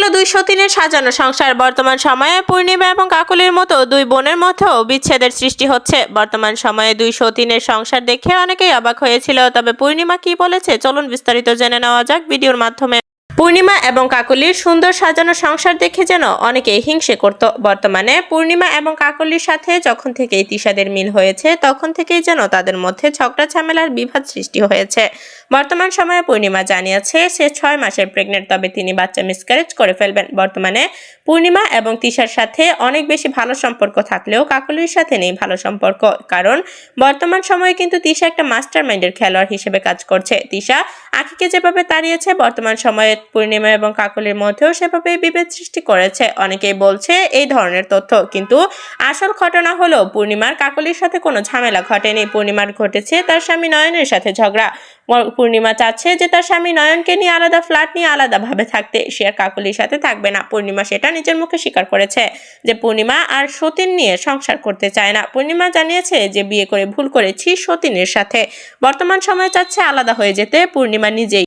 গেল দুই সতীনের সাজানো সংসার। বর্তমান সময়ে পূর্ণিমা এবং কাকুলির মতো দুই বোনের মধ্যেও বিচ্ছেদের সৃষ্টি হচ্ছে। বর্তমান সময়ে দুই সতীনের সংসার দেখে অনেকেই অবাক হয়েছিল, তবে পূর্ণিমা কি বলেছে? চলুন বিস্তারিত জেনে নেওয়া যাক ভিডিওর মাধ্যমে। পূর্ণিমা এবং কাকলির সুন্দর সাজানো সংসার দেখে যেন অনেকেই হিংসে করত। বর্তমানে পূর্ণিমা এবং কাকলির সাথে যখন থেকেই তিশাদের মিল হয়েছে, তখন থেকেই যেন তাদের মধ্যে ঝগড়া ঝামেলার বিভাদ সৃষ্টি হয়েছে। বর্তমান সময়ে পূর্ণিমা জানিয়েছে, সে ছয় মাসের প্রেগনেন্ট তবে তিনি বাচ্চা মিসক্যারেজ করে ফেলবেন। বর্তমানে পূর্ণিমা এবং তিশার সাথে অনেক বেশি ভালো সম্পর্ক থাকলেও কাকলির সাথে নেই ভালো সম্পর্ক, কারণ বর্তমান সময়ে কিন্তু তিশা একটা মাস্টার মাইন্ডের খেলোয়াড় হিসেবে কাজ করছে। তিশা আখিকে যেভাবে তাড়িয়েছে, বর্তমান সময়ে পূর্ণিমা এবং কাকলির মধ্যেও সেভাবে বিভেদ সৃষ্টি করেছে। অনেকেই বলছে এই ধরনের তথ্য, কিন্তু আসল ঘটনা হলো পূর্ণিমার কাকলির সাথে কোনো ঝামেলা ঘটেনি। পূর্ণিমার ঘটেছে তার স্বামী নয়নের সাথে ঝগড়া। পূর্ণিমা চাচ্ছে যে তার স্বামী নয়নকে নিয়ে আলাদা ফ্ল্যাট নিয়ে আলাদাভাবে থাকতে। সে আর কাকলির সাথে থাকবে না। পূর্ণিমা সেটা নিজের মুখে স্বীকার করেছে যে পূর্ণিমা আর সতীন নিয়ে সংসার করতে চায় না। পূর্ণিমা জানিয়েছে যে বিয়ে করে ভুল করেছি সতীনের সাথে। বর্তমান সময়ে চাচ্ছে আলাদা হয়ে যেতে। পূর্ণিমা নিজেই